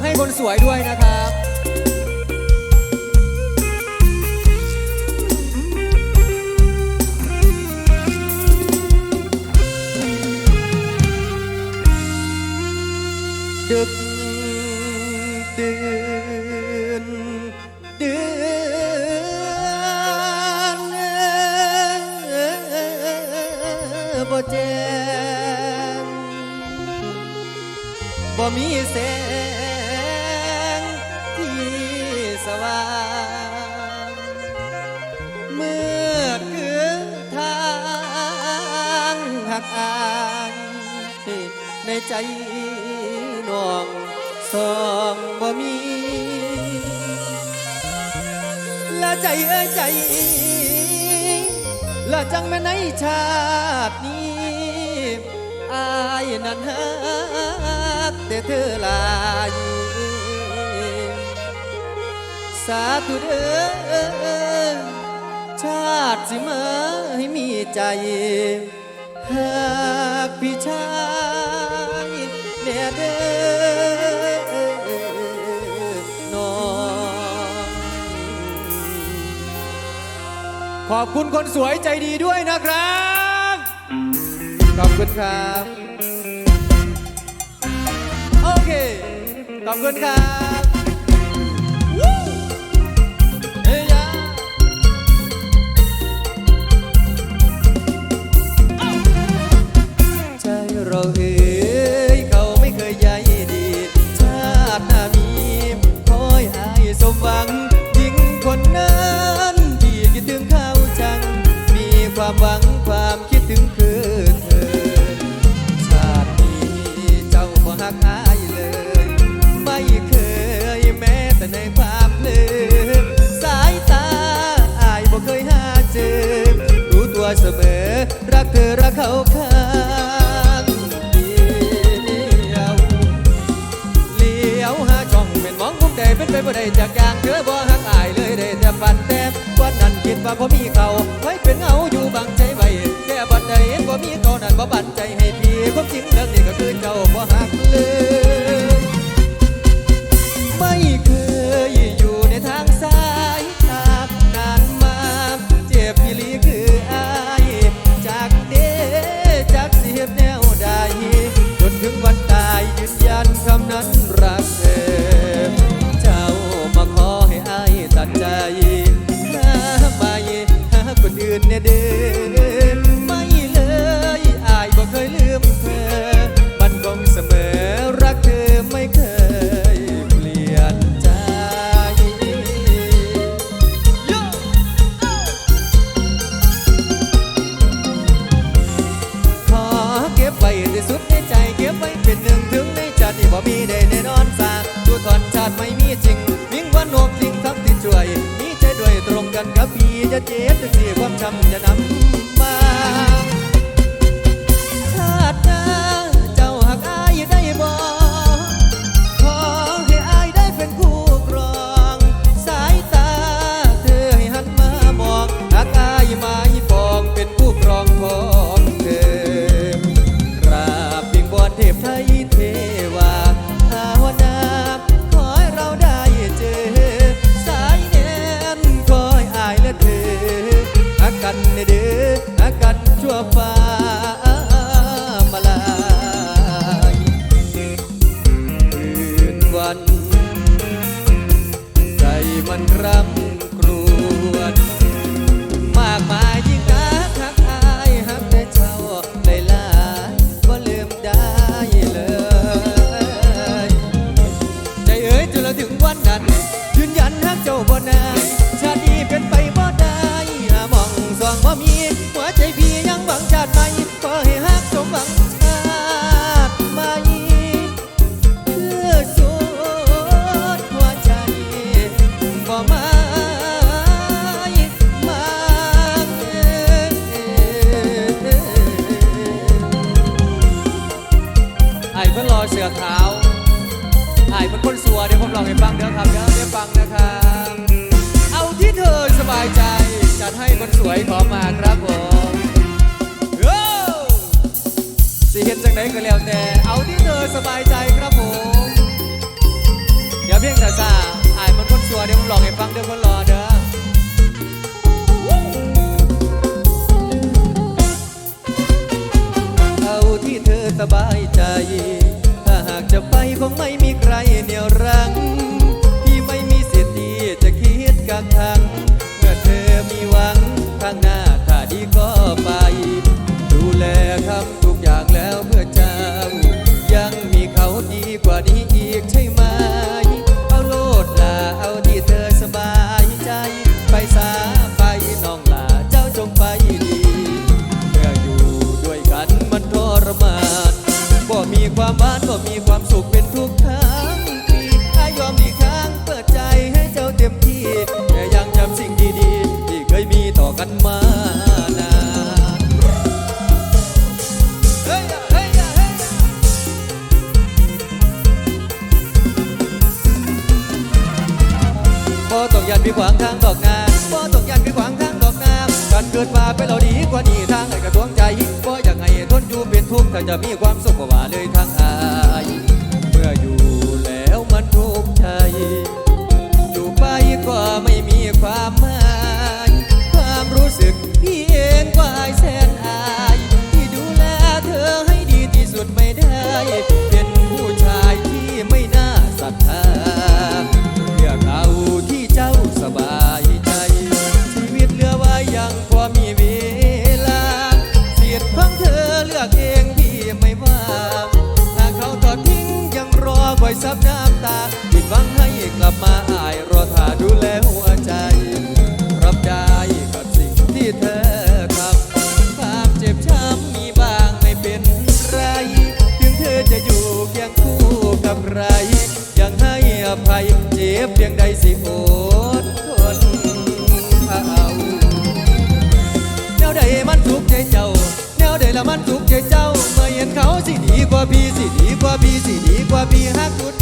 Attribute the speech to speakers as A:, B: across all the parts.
A: งให้คนสวยด้วยนะครับดึกดือนเดือนบ่แจ้งบ่มีแสง กอายในใจน้องสองบ่มี ละใจเอ้ยใจละจังแม่ในชาตินี้อายนั้นฮักแต่เธอลายสาธุเด้อชาติสิมาให้มีใจ หากพี่ชายแน่เด้อนอนขอบคุณคนสวยใจดีด้วยนะครับ ขอบคุณครับ โอเค ขอบคุณครับากอายเลย ไม่เคยแม้แต่ในความลืมสายตาอายบ่เคยหาเจอ รู้ตัวเสมอ รักเธอรักเขาคนเดียวเลี้ยวหาช่องเป็นมองคงใดเป็นไปบ่ได้จากอย่างเธอบ่หักอายเลยได้แต่ฝันแต่วันนั้นคิดว่าบ่มีเขาไว้เป็นเงาอยู่บางใจไว้แค่บัดใดเห็บ่มีตอนนั้นบ่บันใจให้พี่ความจริงเรื่องนี้ก็คือเจ้า se. บายใจครับผมอย่าเพียงแต่ซาอ่านมันคนสัวเดี๋ยวผมลองให้ฟังเดี๋ยวคนรอเด้อเอาที่เธอสบายใจ ถ้าหากจะไปคงไม่มีใครเหนี่ยวรั้งที่ไม่มีสิทธิ์จะคิดกักขัง เมื่อเธอมีหวังข้างหน้าถ้าดีก็ ยันไปขวางทางดอกงามบ่ต้องยันไปขวางทางดอกงามกันเกิดมาเป็นเราดีกว่านี้ทางไอ้กระดวงใจบ่อยากให้ทนอยู่เป็นทุกข์ถ้าจะมีความสุขกว่าเลยทางอายเมื่ออยู่แล้วมันทุกข์ใจอยู่ไปก็ไม่มีความหมาย ไรยังให้อภัยเจ็บเพียงใดสิโอดทนเอาแนวใดมันทุกใจเจ้า แนวใดละมันทุกใจเจ้า เมื่อเห็นเขาสิดีกว่าพี่สิดีกว่าพี่สิดีกว่าพี่ฮักกุด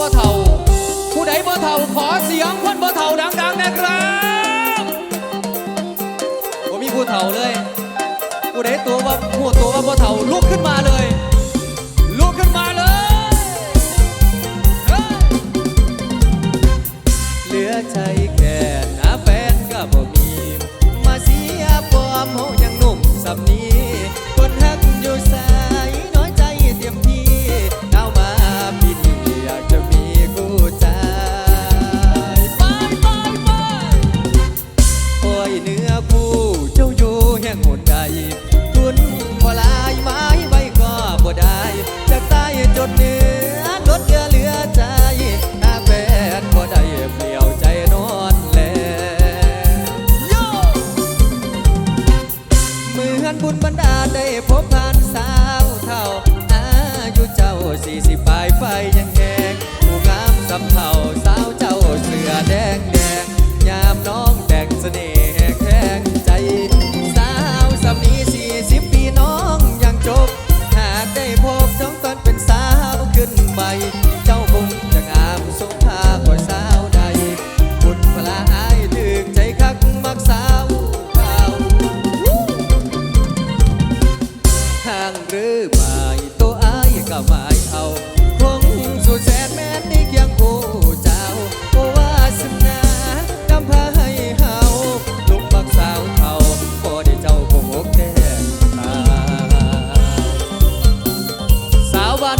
A: บ่เท่า ผู้ใดบ่อเท่าขอเสียงคนบ่อเท่าดังๆนะครับผมมีผู้เท่าเลย ผู้ใดตัวว่าผู้ตัวว่าบ่อเท่าลุกขึ้นมาเลย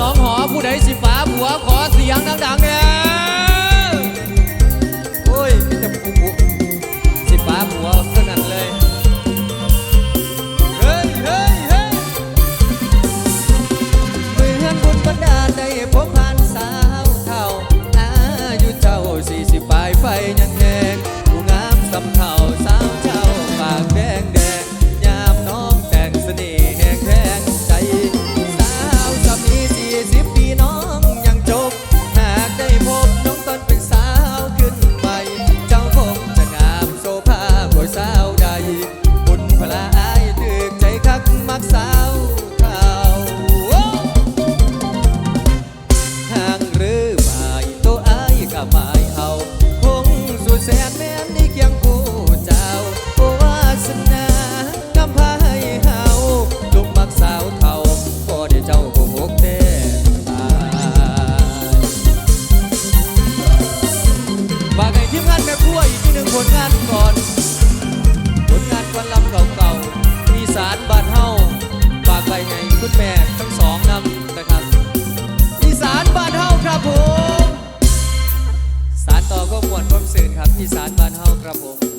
A: น้องหอผู้ใดสิฟ้าผัวขอเสียงดังๆเนี่ย สานบ้านเฮาฝากไปไงคุณแม่ทั้งสองนำนะครับ อีสานบ้านเฮาครับผม สารต่อก็มวลความสื่นครับอีสานบ้านเฮาครับผม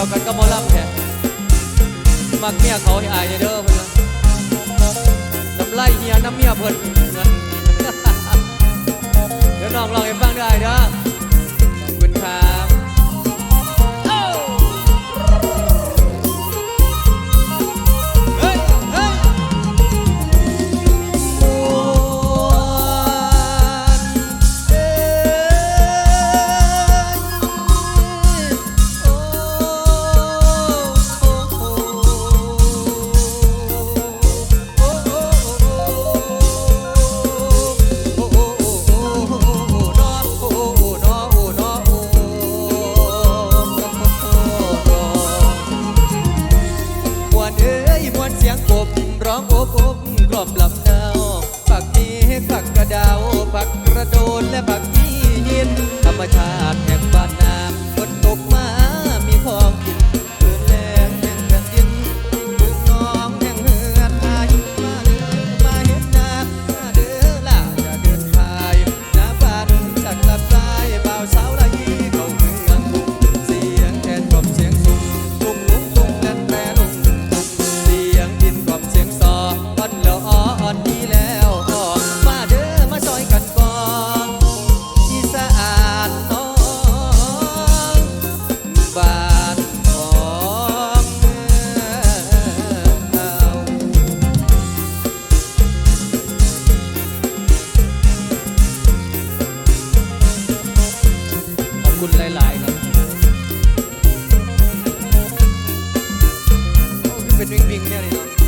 A: ดียวกันก็บอลับแท้มักเมียเขาให้อายเด้อเพิ่นละน้ำไล่เฮียน้ำเมียเพิ่น Between being married.